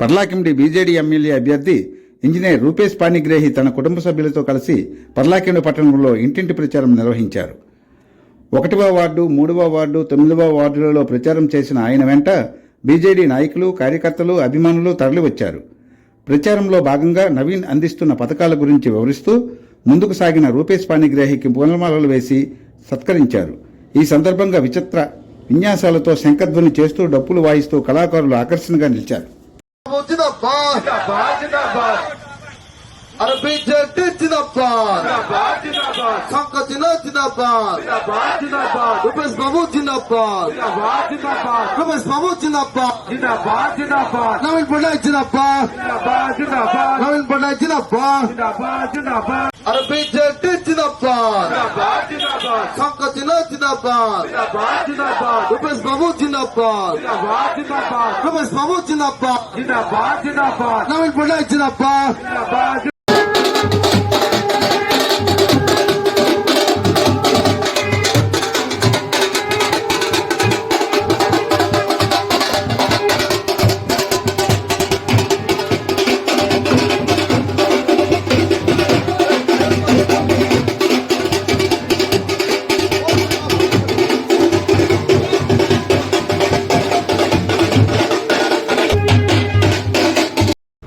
Parlakhemundi BJD MLA అభ్యర్థి engineer Rupesh Panigrahi తన కుటుంబ సభ్యులతో కలిసి పర్లాకిండి పట్టణంలో ఇంటింటి ప్రచారం నిర్వహించారు. ఒకటవ వార్డు మూడవ వార్డు తొమ్మిదవ వార్డులలో ప్రచారం చేసిన ఆయన వెంట బీజేడీ నాయకులు కార్యకర్తలు అభిమానులు తరలివచ్చారు. ప్రచారంలో భాగంగా నవీన్ అందిస్తున్న పథకాల గురించి వివరిస్తూ ముందుకు సాగిన రూపేష్ పాణిగ్రాహికి పూలమాలలు వేసి సత్కరించారు. ఈ సందర్భంగా విచిత్ర విన్యాసాలతో శంఖధ్వని చేస్తూ డప్పులు వాయిస్తూ కళాకారులు ఆకర్షణగా నిలిచారు. আর বিজেপি জিন্দাবাদ শঙ্কর জিনা জিন্দাবাদ রূপেশ বাবু জিন্দাবাদ রূপেশ বাবু জিন্দাবাদ নবীন পটনায়ক জিন্দাবাদ নবীন পটনায়ক জিন্দাবাদ আর বিজেপি জিন্দাবাদ Tanka Dinatinapal, Rupes Babutinapal, Rupes Babutinapal,